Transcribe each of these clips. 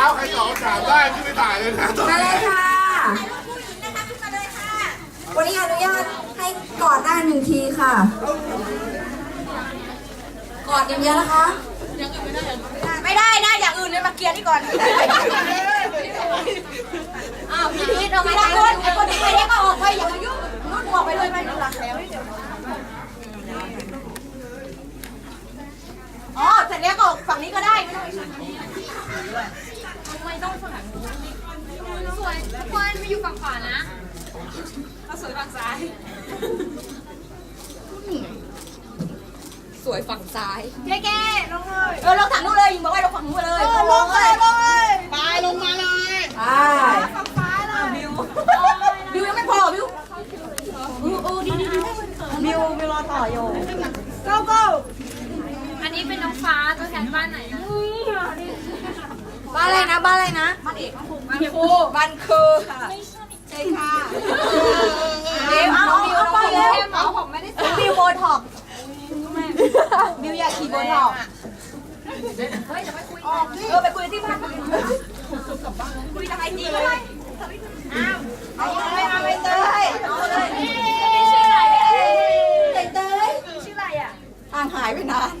ช้าใครตอบคำถามได้ที่ไม่ถ่ายเลยนะตอนมานี้เลยค่ะ วันนี้อนุญาตให้กอดได้หนึ่งทีค่ะ กอดอย่างเดียวนะคะ ไม่ได้นะอย่างอื่นเลยมาเคลียร์นี่ก่อนอ้าวพี่พีทเอาไม่ได้คนไอ้คนที่ไม่ได้ก็ออกไปอย่ามายุ่งนู่นออกไปเลยไปนู่นหลังแล้วอ๋อเสร็จแล้วก็ฝั่งนี้ก็ได้ไม่ต้องไปฝั่งนี้ ไม่ต้องฝั่งนู้นสวยทุกคนมาอยู่ฝั่งขวานะเราสวยฝั่งซ้าย สวยฝั่งซ้ายแก่ๆลงเลยเออลงฝั่งนู้นเลยยิงบอกว่าลงฝั่งนู้นเลยลงเลยลงเลยไปลงมาเลยไปบิวบิวยังไม่พอบิวเออเออดีดีดีบิวบิวรอต่ออยู่ go go อันนี้เป็นน้องฟ้าตัวแทนบ้านไหนนะ บ้านอะไรนะ บ้านอะไรนะ บ้านเอกบ้านภูมิบ้านครูบ้านคือค่ะใช่ค่ะบิวเอาบิวเอาไปแล้วหมอผมไม่ได้บิวโบท็อกบิวอยากขี่โบท็อกเออไปคุยที่บ้านคุยทางไอจีก็ได้เอาเลยเอาไปเตยเอาเลยชื่ออะไรเตยเตยชื่ออะไรอะห่างหายไปนาน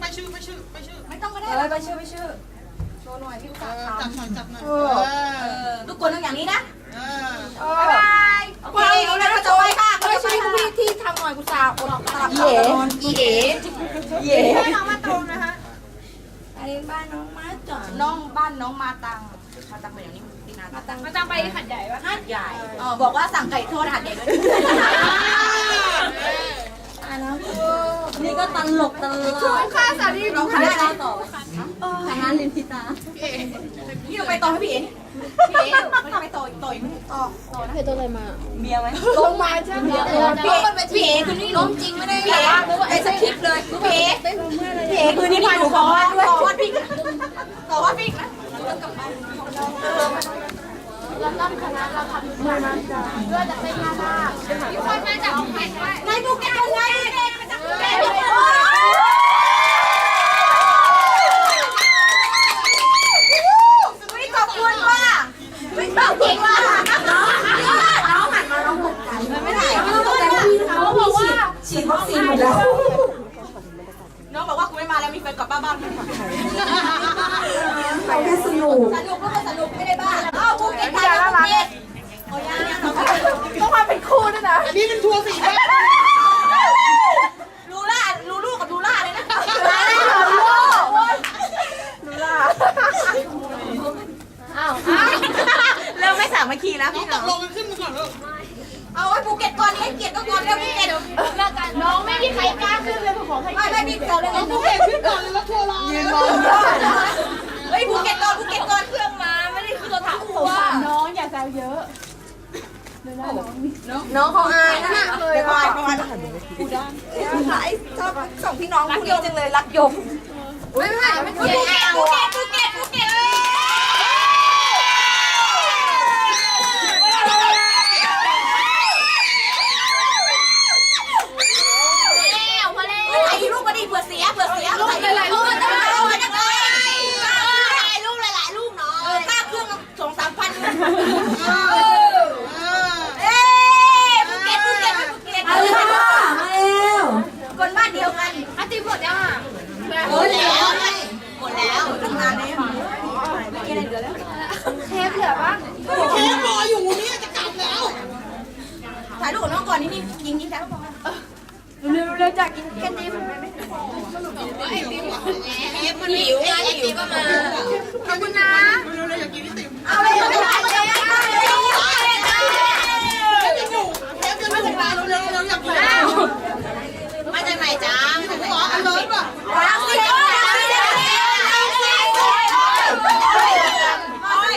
ไป ชื่อไปชื่อไปชื่อไปชื่อไม่ต้องก็ได้เออไปชื่อไปชื่อโชว์หน่อยพี่เอตาอจับหน่อยจับหน่อยเอเอออทุกคนต้องอย่างนี้นะเออบ๊ายบายโอเคเอาเลยก็จะไปค่ะก็ไม่จะไปใช่ค่ะพี่ที่ทำหน่อยกุศลอดตลับเอ๋อีเอ๋เย่น้องมาตรงนะคะอันนี้บ้านน้องมาจอดน้องบ้านน้องมาตังมาตังเป็นอย่างนี้ดีนะมาตั้งมาตามไปขัดใหญ่ปะหัดใหญ่เออบอกว่าสั่งไก่ทอดหัดใหญ่ด้วย อะน้องครูนี่ก็ตลกตลกค่าสาลีน้องคณะต่อคณะลินทิตาพี่ไปต่อให้พี่เอ๋พี่เอ๋ไม่ไปต่ออีกต่ออีกไม่ได้ต่อต่อนะเคยตัวอะไรมาเบียร์ไหมลงมาใช่ไหมพี่เอ๋พี่เอ๋คือนี่ล้มจริงไม่ได้แต่ว่าไอ้สคริปต์เลยพี่เอ๋พี่เอ๋คือนี่พาหนูขอวัดด้วยขอวัดพี่ขอวัดพี่นะทุกคนมาจากแข่งด้วยนายภูเก็ตไงมาจากภูเก็ตไม่ขอบคุณว่ะไม่ขอบคุณว่ะน้องน้องหันมาน้องตกใจไม่ได้ แต่พี่เขาบอกว่าฉีดวัคซีนหมดแล้ว น้องบอกว่ากูไม่มาแล้วมีแฟนกลับบ้านบ้าน ไปแค่สนุก สนุกก็สนุกไม่ได้บ้าอ้าวภูเก็ตไทยภูเก็ตโอ้ยยังยัง ต้องมาเป็น คู่ด้วยนะ อันนี้เป็นทัวร์สี่แยกลูล่าลูลูกับลูล่าเลยนะดูล่ะเริ่มไม่สามัคคีแล้วน้องพี่ตน้อกงลงกันขึ้นมาก่อนลูกเอาไว้ภูเก็ตก่อนให้เกียรติก็ก่อนแล้วภูเก็ตเลิกกันน้องไม่มีใครกล้าขึ้นเลยขอให้ไม่ไม่พี่เกิดเลยน้องภูเก็ตขึ้นก่อนเลยแล้วทัวร์รอยืนมองเฮ้ยภูเก็ตก่อนภูเก็ตก่อนเครื่องมาไม่ได้คือรถถังหัวน้องอย่าแซวเยอะ น้องเขาอายนะน่ะเดี๋ยวก่อนก่อนชอบสองพี่น้องคู่นี้จังเลยรักยมไม่ไม่ไม่เกี่ยวเก็ตภูเก็ตภูเก็ตภูเก็ตแล้วมาแล้วถ่ายรูปมาดิเผื่อเสียเผื่อเสียถ่าย อะไรเหลือแล้วเทปเหลือปะเค้กรออยู่เนี่ยจะกลับแล้วถ่ายรูปกับน้องก่อนนี่นี่ยิงยิงแล้วเร็วเร็วจากกินกันดีมันหิวไงหิวก็มาขอบคุณนะเร็วๆอยากกินไอติมเอาเลยเอาเลยเอาเลยเค้กยังไม่ถึงร้านเร็วๆเร็วๆอยากกินแล้วมาจากไหนจ้ามาจากไหนขออันเลิศป่ะรักสิรักสิรักสิรักสิ เฮ้ย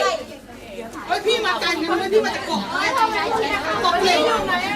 พี่มาไกลถึงเลยพี่มาจากเกาะเกาะเล็ก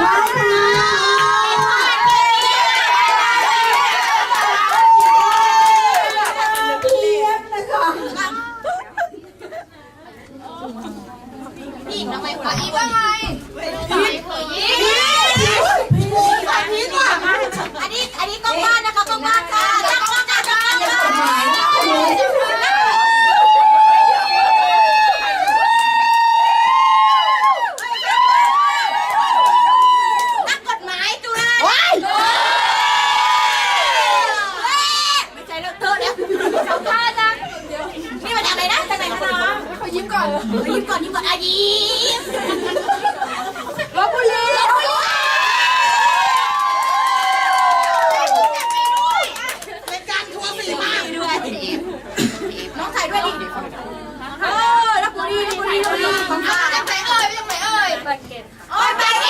Bye. ยิ้มก่อนยิ้มก่อนยิ้มก่อนอายิ้มลบบุรีลบบุรีเป็นการทัวร์สี่มากด้วยน้องถ่ายด้วยดิเออลบบุรีลบบุรีลบบุรีของข้าจะไปเอ่ยจะไปเอ่ยบาเกตค่ะเอ่ยบาเกต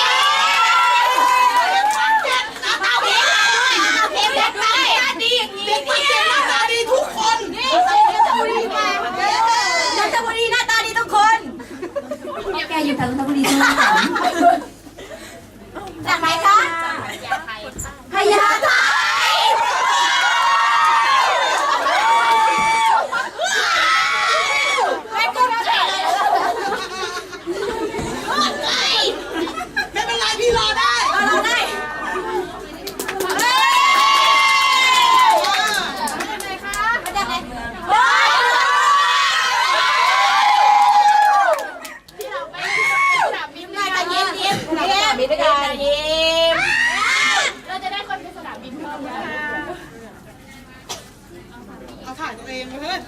เองเฮ้ย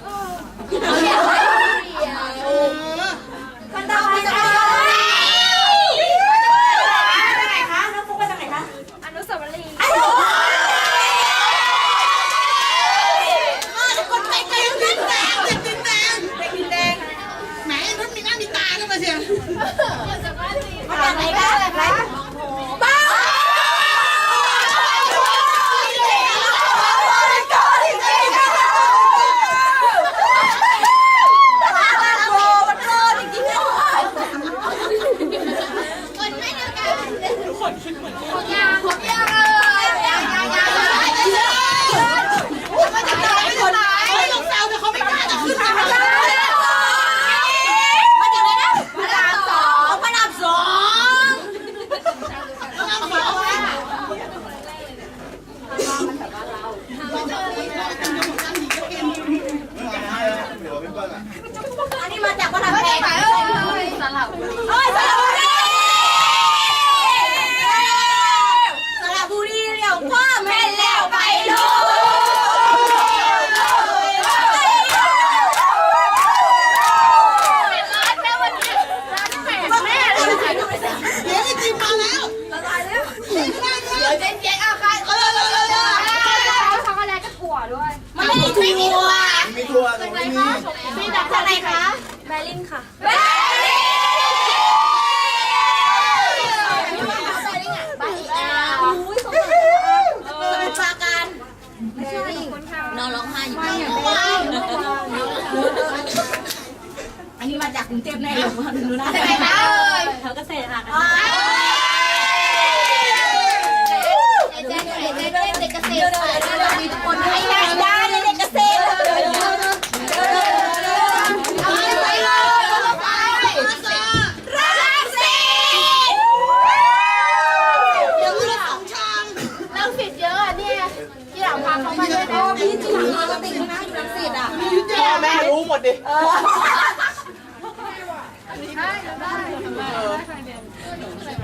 งเทพแน่เลยว่าหนูน่าจะไปนเขาก็เสร็จค่ะเด็กเกษตรมีทุกคนให้ได้ได้เด็กเกษตรพี่ที่หลังมาก็ติดนะอยู่รังสิตอะแม่รู้หมดดิ No, no, no.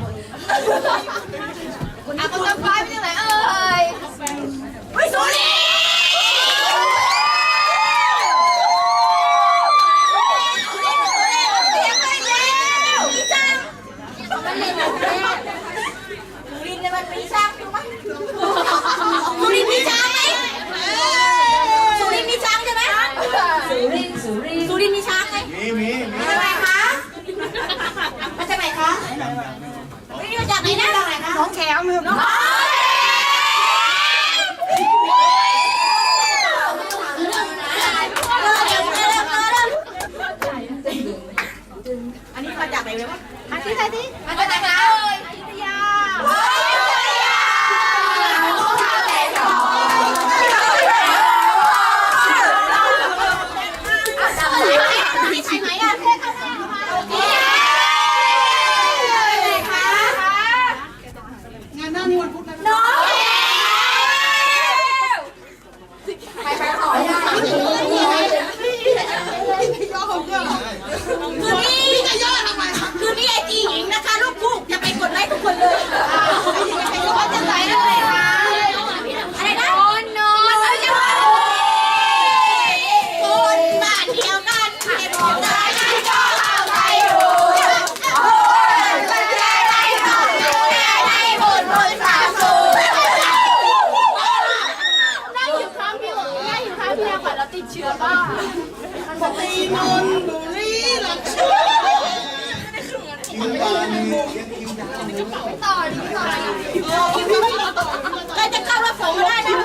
ใครจะเข้ารับส่งก็ได้นะ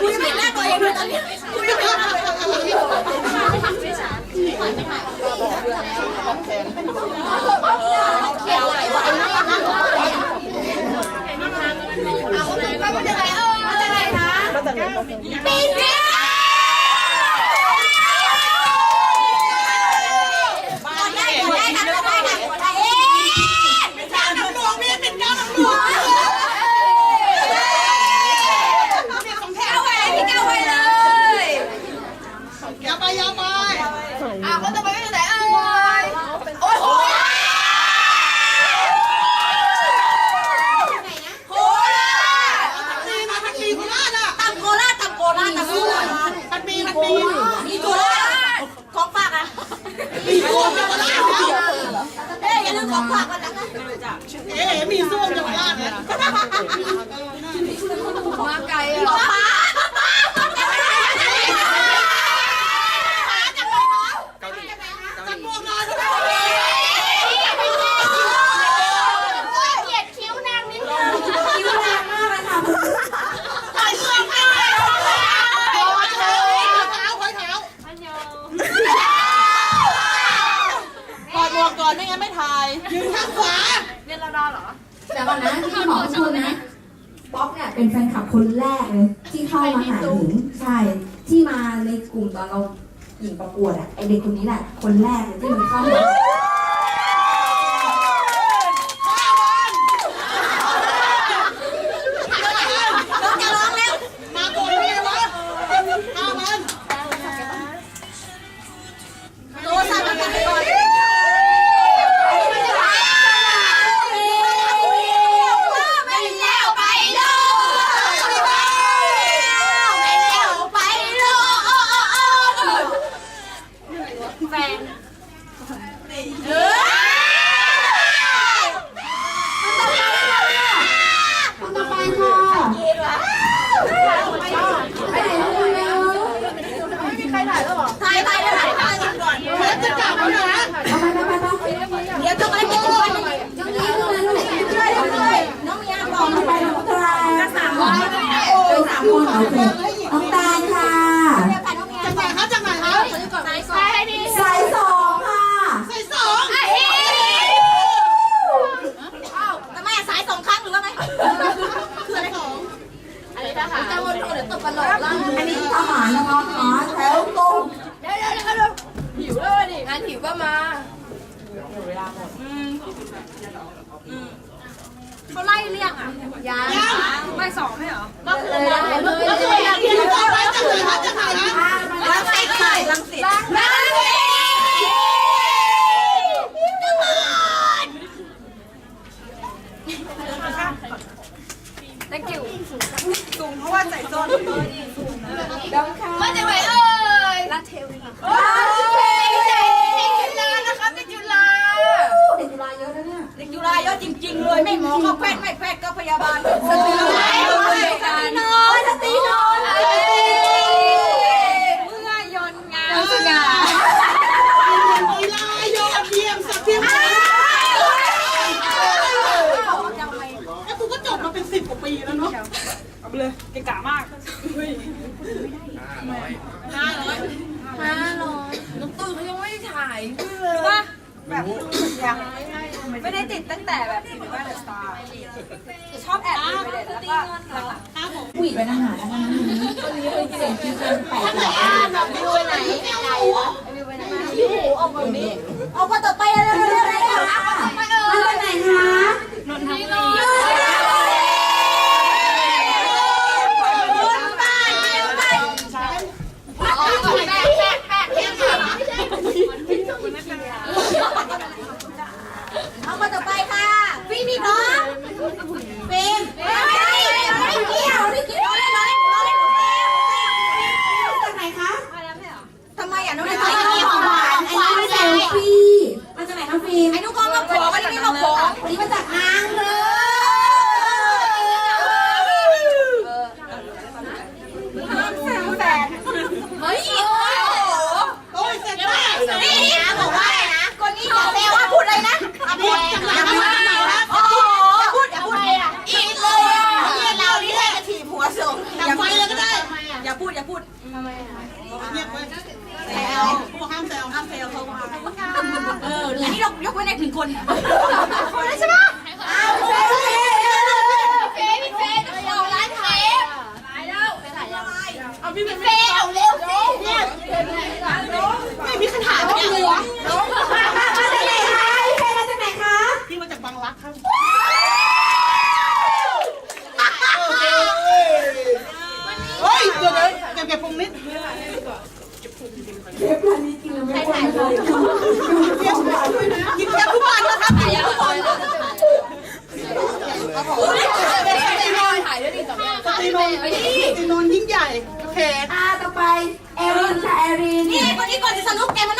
คุยไม่หน้าตัวเองเลยตอนนี้คุยไม่หน้าตัวเองเขียวไหลไหวเอาไปว่าจะไหนเออจะไหนคะปีเสียกดได้กดได้ค่ะกดได้ค่ะกดได้เอ๊ะเป็นเจ้าหน้าหลวงเนี่ยเป็นเจ้าหน้าหลวงเอาไว้พี่เก้าไว้เลย อย่าไปอย่าไป อ้าวก็จะไปไม่ถึงไหนเอ้ยโอ้ยโอ้ยโคราช ตีมาทักตีโคราชอะ ตำโคราชตำโคราชตำโคราช มันมีมันมี มีโคราชของฝากอะ มีส้วมเยาวราช เอ้ยอย่าลืมของฝากกันนะคะ เอ๊ะมีส้วมเยาวราชเนี่ย มาไกลอะป้าป้าป้าป้าจะไปไหนจะไปไหน จับพวกนอนทุกค เกลียดคิ้วนางนิดนึง คิ้วแรงมากเลยค่ะ ไปเมืองไทย นเท้าเท้าเท้า ถอดหมวกก่อนไม่งั้นไม่ถ่าย ยืนข้างขวา เดี๋ยวก่อนนะที่หมอพูดนะป๊อกเนี่ยเป็นแฟนคลับคนแรกเลย ที่เข้ามาหาหญิงใช่ ที่มาในกลุ่ม ตอนเราหญิงประกวดอะไอเด็กคนนี้แหละคนแรกเลยที่มันเข้ามา น้องจะร้องแล้ว มาโกนพี่วะข้ามัน โทรศัพท์มันกันก่อนไม่แล้วไปโลไม่แล้วไปโลแฟนเออ คนต่อไปค่ะ กินวะ ไปไหนลูกเร็ว ถ่ายถ่ายถ่ายถ่ายก่อน เดี๋ยวจะกลับแล้วนะ เอาไปไปไปไป เดี๋ยวจะไปกินกัน น้องนี้ขึ้นมาลูก ช่วยด้วยน้องมีอาบอก ต่อไปน้องแตงสามคนเป็นสามคนโอเคน้องแตงค่ะ จากไหนครับจากไหนครับ สายสายดี สายสองค่ะ ใส่สอง อ้าวทำไมสายสองครั้งหรือว่าไงคืออะไร สอง จะวนเดี๋ยวตบกันหลอกล่าง อันนี้ทหารนะคะหาแถวตรง เดี๋ยวเดี๋ยวเดี๋ยวหิวเลยดิ งานหิวก็มาเขาไล่เรียกอะยังไม่สองไม่เหรอก็คือก็คือยังยืนต่อไปจากไหนครับจากไหนครับลังสิตค่ะลังสิตลังสิต thank you สูงเพราะว่าใส่ส้นมาจากไหนเอ่ยลาเทวีลาเทวีเด็กจุฬานะคะเด็กจุฬา เด็กจุฬาเยอะนะ เด็กจุฬาเยอะจริง ๆ เลยไม่หมอก็แพทย์ไม่แพทย์ก็พยาบาลสตรีน้อยสตรีน้อยเมื่อยนงามสง่ากีฬายอดเยี่ยมสักเทียมแล้วกูก็จบมาเป็นสิบกว่าปีแล้วเนาะเอาไปเลยเก่งกามากน้องตุ้ยเขายังไม่ได้ถ่ายหรือว่าแบบยัง ไม่ได้ติดตั้งแต่แบบอยู่บ้านเดอะสตาร์ชอบแอบดูไปเลยแล้วก็หลังครับผมผู้หญิงเป็นอาหารนะคะคนนี้เป็นเสียงที่เป็นแปลกๆแบบวิวไปไหนวิวไปไหนพี่หูออกแบบนี้ออกมาต่อไปอะไรอะไรอะไรอะมาไปไหนคะนนทบุรี รีนนี่คนนี้ก่อนจะสนุปแกมัน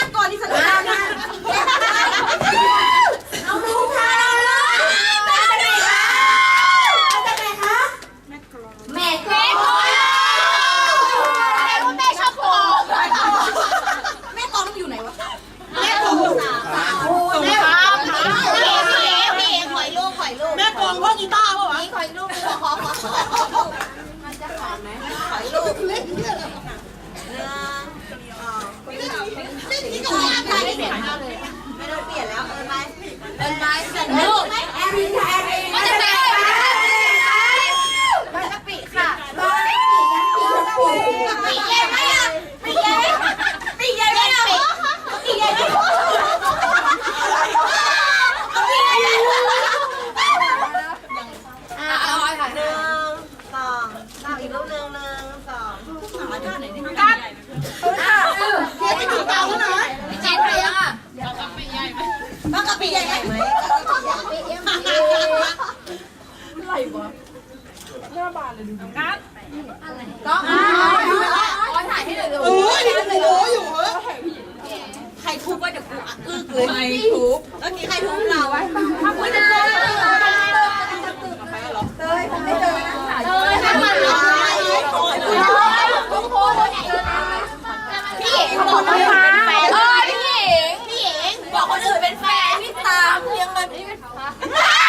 ครับก็อ๋อถ่ายให้หน่อยเร็วเออนี่มันโอ้อยู่เหรอใครทุบว่าเดี๋ยวกูอึ้งเลยใครทุบเมื่อกี้ใครทุบเราวะทำไมจะเจอเตยผมไม่เจอนะเตยไม่เจอทุกคนพี่หญิงบอกว่าเป็นแฟนเออพี่หญิงพี่หญิงบอกคนอื่นเป็นแฟนพี่ตามเลี้ยงเงินพี่เป็นพระ